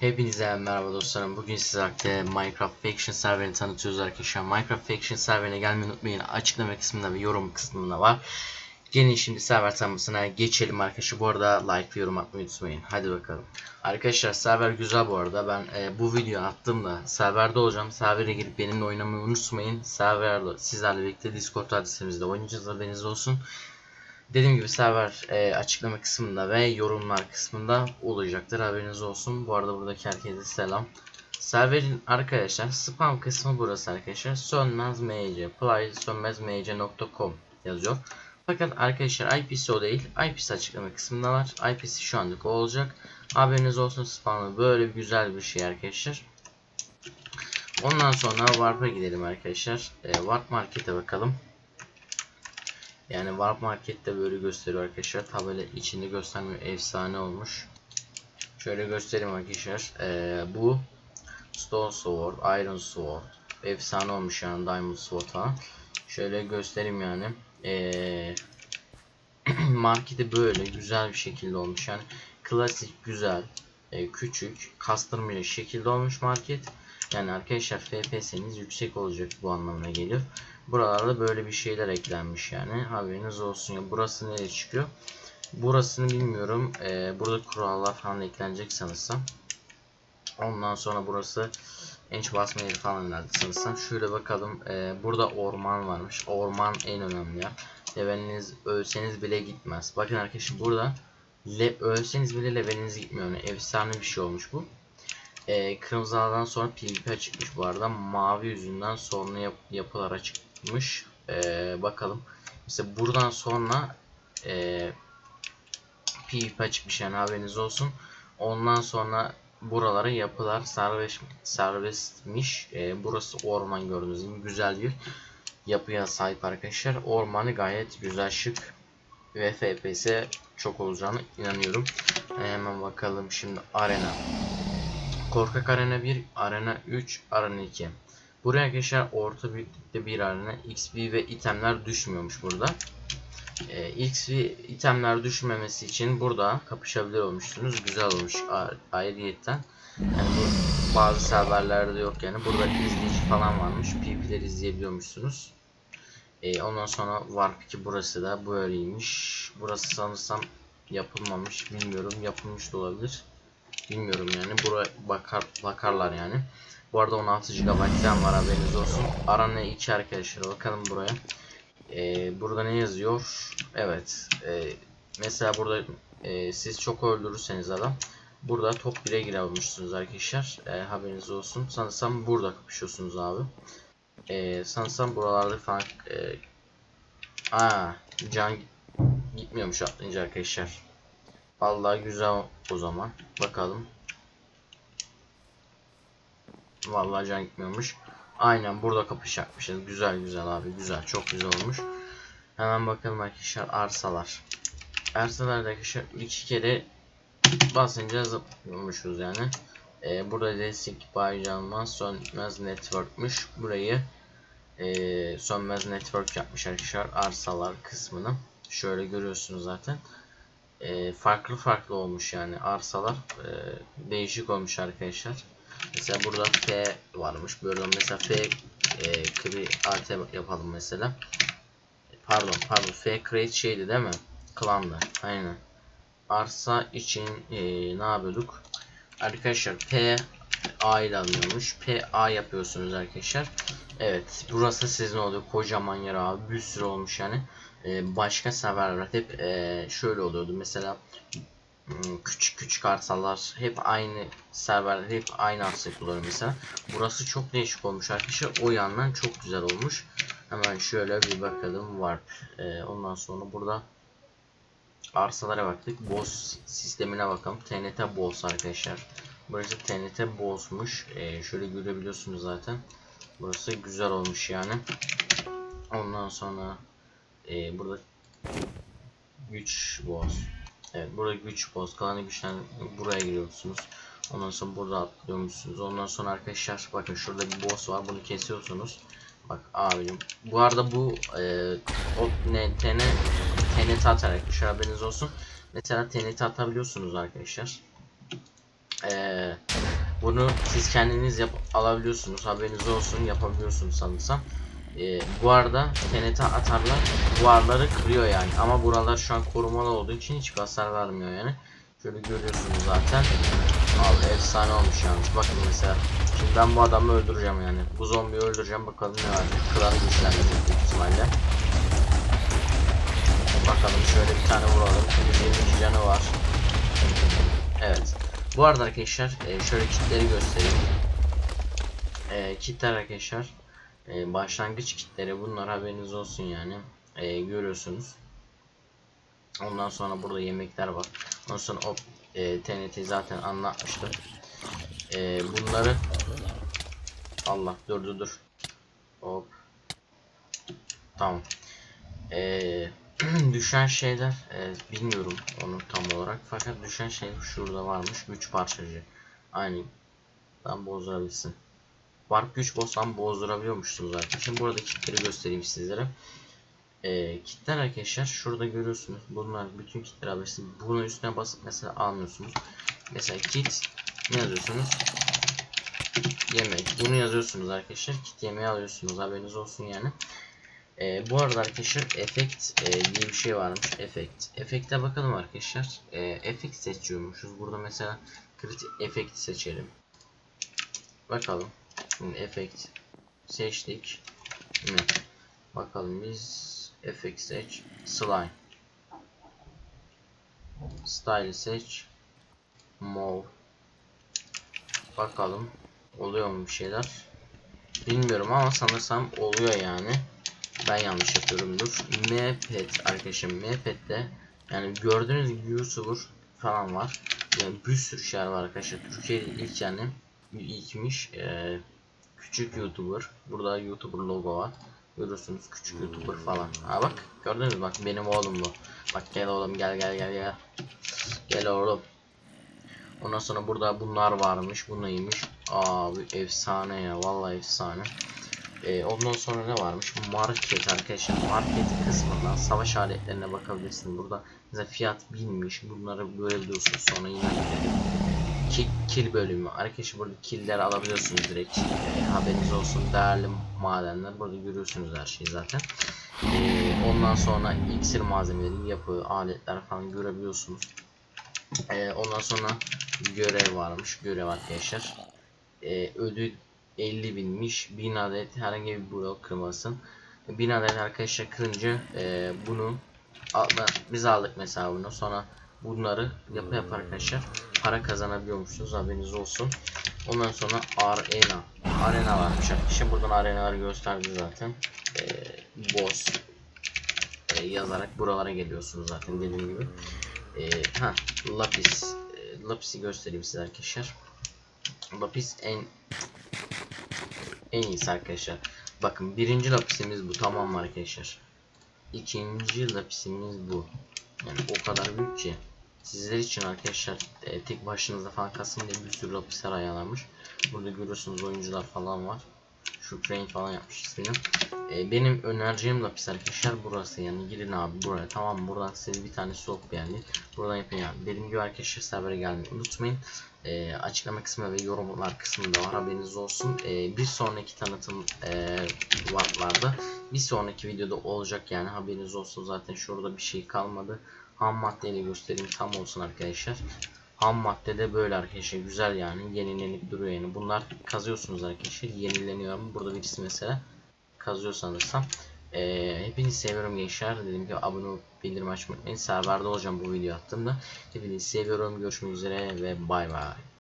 Hepinize merhaba dostlarım. Bugün sizlerle Minecraft Faction serverini tanıtıyoruz arkadaşlar. Minecraft Faction serverine gelmeyi unutmayın. Açıklama kısmında ve yorum kısmında var. Gelin şimdi server tanıtmasına geçelim arkadaşlar. Bu arada like ve yorum atmayı unutmayın. Hadi bakalım. Arkadaşlar server güzel bu arada. Ben e, bu video attığımda serverde olacağım. Servere girip benimle oynamayı unutmayın. Serverde sizlerle birlikte Discord adresimizde oynayacağız. Haberiniz olsun. Dediğim gibi server e, açıklama kısmında ve yorumlar kısmında olacaktır haberiniz olsun. Bu arada buradaki herkese selam. Serverin arkadaşlar spam kısmı burası arkadaşlar. Sönmez mc yazıyor. Fakat arkadaşlar IP'si o değil. IP'si açıklama kısmında var. IP'si şu anlık o olacak. Haberiniz olsun spamı böyle güzel bir şey arkadaşlar. Ondan sonra Warp'a gidelim arkadaşlar. E, Warp Market'e bakalım. Yani Warp Market'te böyle gösteriyor arkadaşlar. Tabela içinde göstermiyor. Efsane olmuş. Şöyle göstereyim arkadaşlar. Ee, bu Stone Sword, Iron Sword. Efsane olmuş yani Diamond Sword falan. Şöyle göstereyim yani. Ee, marketi böyle güzel bir şekilde olmuş. Yani klasik güzel. e, küçük. Kastırmıyor şekilde olmuş market. Yani arkadaşlar FPS'niz yüksek olacak bu anlamına geliyor. Buralarda böyle bir şeyler eklenmiş yani. Haberiniz olsun ya. Burası nereye çıkıyor? Burasını bilmiyorum. Ee, burada kurallar falan eklenecek sanırsam. Ondan sonra burası enç basma yeri falan herhalde sanırsam. Şöyle bakalım. Ee, burada orman varmış. Orman en önemli yer. Leveliniz ölseniz bile gitmez. Bakın arkadaşlar burada le ölseniz bile leveliniz gitmiyor. Yani efsane bir şey olmuş bu. Ee, kırmızı sonra PvP çıkmış bu arada. Mavi yüzünden sonra yap yapılar çıkmış. Ee, bakalım. Mesela buradan sonra e, PvP çıkmış yani haberiniz olsun. Ondan sonra buralara yapılar serbest serbestmiş. Ee, burası orman gördüğünüz gibi güzel bir yapıya sahip arkadaşlar. Ormanı gayet güzel şık ve FPS çok olacağını inanıyorum. Ee, hemen bakalım şimdi arena. Korkak Arena 1, Arena 3, Arena 2. Buraya arkadaşlar orta büyüklükte bir arena XP ve itemler düşmüyormuş burada. Ee, XP itemler düşmemesi için burada kapışabilir olmuşsunuz. Güzel olmuş ayrıyetten. Yani bu bazı serverlerde yok yani. Burada izleyici falan varmış. PvP'leri izleyebiliyormuşsunuz. Ee, ondan sonra Warp 2 burası da böyleymiş. Burası sanırsam yapılmamış. Bilmiyorum. Yapılmış da olabilir. Bilmiyorum yani. Buraya bakar bakarlar yani. Bu arada 16 GB RAM var haberiniz olsun. Arana 2 arkadaşlar bakalım buraya. Ee, burada ne yazıyor? Evet. E, mesela burada e, siz çok öldürürseniz adam burada top 1'e girebilmişsiniz arkadaşlar. E, haberiniz olsun. Sanırsam burada kapışıyorsunuz abi. E, sanırsam buralarda falan e, Aa, can gitmiyormuş atlayınca arkadaşlar. Vallahi güzel o zaman. Bakalım. Vallahi can gitmiyormuş. Aynen burada kapışacakmışız. Güzel güzel abi güzel. Çok güzel olmuş. Hemen bakalım arkadaşlar arsalar. Arsalarda arkadaşlar iki kere basınca zıplıyormuşuz yani. Ee, burada destek baycanmaz sönmez network'muş. Burayı e, sönmez network yapmış arkadaşlar arsalar kısmını. Şöyle görüyorsunuz zaten e, farklı farklı olmuş yani arsalar e, değişik olmuş arkadaşlar. Mesela burada F varmış. Böyle mesela F e, create yapalım mesela. Pardon pardon F create şeydi değil mi? Klandı. Aynen. Arsa için e, ne yapıyorduk? Arkadaşlar P A ile alınıyormuş. P A yapıyorsunuz arkadaşlar. Evet. Burası sizin oluyor. Kocaman yer abi. Bir sürü olmuş yani. Ee, başka serverler hep e, şöyle oluyordu. Mesela küçük küçük arsalar hep aynı serverler hep aynı arsa kullanıyor mesela. Burası çok değişik olmuş arkadaşlar. O yandan çok güzel olmuş. Hemen şöyle bir bakalım Warp. Ee, ondan sonra burada arsalara baktık. Boss sistemine bakalım. TNT Boss arkadaşlar. Burası TNT Boss'muş. Ee, şöyle görebiliyorsunuz zaten. Burası güzel olmuş yani. Ondan sonra e, burada güç boss. Evet burada güç boss. Kalanı güçten buraya giriyorsunuz. Ondan sonra burada atlıyormuşsunuz. Ondan sonra arkadaşlar bakın şurada bir boss var. Bunu kesiyorsunuz. Bak abim. Bu arada bu e, o ne TN TNT atarak şu haberiniz olsun. Mesela TNT atabiliyorsunuz arkadaşlar. Eee Bunu siz kendiniz yap alabiliyorsunuz. Haberiniz olsun yapabiliyorsunuz sanırsam. Bu arada TNT atarlar duvarları kırıyor yani. Ama buralar şu an korumalı olduğu için hiç hasar vermiyor yani. Şöyle görüyorsunuz zaten. Abi efsane olmuş yalnız. Bakın mesela. Şimdi ben bu adamı öldüreceğim yani. Bu zombiyi öldüreceğim. Bakalım ne var. Klanı güçlendirecek büyük ihtimalle. Bakalım şöyle bir tane vuralım. 122 canı var. Evet. Bu arada arkadaşlar e, şöyle kitleri göstereyim. E, kitler arkadaşlar e, başlangıç kitleri bunlar haberiniz olsun yani. E, görüyorsunuz. Ondan sonra burada yemekler var. Ondan sonra o e, TNT zaten anlatmıştı. E, bunları Allah dur dur dur. Hop. Tamam. E, düşen şeyler e, bilmiyorum onu tam olarak fakat düşen şey şurada varmış güç parçacı. Aynı tam bozdurabilsin. Warp güç boss'tan bozdurabiliyormuşsunuz zaten. Şimdi burada kitleri göstereyim sizlere. E, kitler arkadaşlar şurada görüyorsunuz. Bunlar bütün kitler alıyorsunuz. Bunun üstüne basıp mesela almıyorsunuz. Mesela kit ne yazıyorsunuz? Yemek. Bunu yazıyorsunuz arkadaşlar. Kit yemeği alıyorsunuz. Haberiniz olsun yani. E, bu arada arkadaşlar efekt e, diye bir şey varmış. Efekt. Efekte bakalım arkadaşlar. E, efekt seçiyormuşuz. Burada mesela kritik efekt seçelim. Bakalım. Efekt seçtik. Mi? Bakalım biz efekt seç. Slime. Style seç. Move. Bakalım. Oluyor mu bir şeyler? Bilmiyorum ama sanırsam oluyor yani. Ben yanlış yapıyorumdur. Mepet arkadaşım Mepet'te yani gördüğünüz gibi YouTuber falan var. Yani bir sürü şey var arkadaşlar. Türkiye'de ilk yani ilkmiş. Ee, küçük YouTuber. Burada YouTuber logo var. Görüyorsunuz küçük YouTuber falan. Ha bak gördünüz mü? Bak benim oğlum bu. Bak gel oğlum gel gel gel gel. Gel oğlum. Ondan sonra burada bunlar varmış. Bu neymiş? Abi efsane ya. Vallahi efsane. Ee, ondan sonra ne varmış? Market arkadaşlar. Market kısmından savaş aletlerine bakabilirsiniz. Burada mesela fiyat binmiş. Bunları görebiliyorsunuz. Sonra yine gidelim. Kill, kill bölümü. Arkadaşlar burada killleri alabiliyorsunuz direkt. Ee, haberiniz olsun. Değerli madenler. Burada görüyorsunuz her şeyi zaten. Ee, ondan sonra iksir malzemeleri, yapı, aletler falan görebiliyorsunuz. Ee, ondan sonra görev varmış. Görev arkadaşlar. Ee, ödül 50 binmiş. 1000 adet herhangi bir blok kırmasın. 1000 adet arkadaşlar kırınca e, bunu biz aldık mesela bunu. Sonra bunları yapı yap arkadaşlar para kazanabiliyormuşsunuz haberiniz olsun. Ondan sonra arena. Arena varmış arkadaşlar. Buradan arenaları gösterdi zaten. E, boss e, yazarak buralara geliyorsunuz zaten dediğim gibi. E, ha lapis. E, lapisi göstereyim size arkadaşlar. Lapis en en iyisi arkadaşlar. Bakın birinci lapisimiz bu tamam arkadaşlar? İkinci lapisimiz bu. Yani o kadar büyük ki. Sizler için arkadaşlar e, tek başınıza falan kasın diye bir sürü lapisler ayarlanmış. Burada görüyorsunuz oyuncular falan var. Şu crane falan yapmış ismini. E, benim önereceğim lapis arkadaşlar burası yani girin abi buraya tamam? Buradan size bir tane soğuk beğendi. Buradan yapın yani. Dediğim gibi arkadaşlar servere gelmeyi unutmayın. E, açıklama kısmı ve yorumlar kısmında var haberiniz olsun. E, bir sonraki tanıtım e, varlarda bir sonraki videoda olacak yani haberiniz olsun zaten şurada bir şey kalmadı. Ham maddeyle göstereyim tam olsun arkadaşlar. Ham madde de böyle arkadaşlar güzel yani yenilenip duruyor yani. Bunlar kazıyorsunuz arkadaşlar yenileniyor ama burada birisi mesela kazıyor sanırsam. Ee, hepinizi seviyorum gençler. Dediğim gibi abone olup bildirim açmayı unutmayın. Serverde olacağım bu video attığımda. Hepinizi seviyorum. Görüşmek üzere ve bay bay.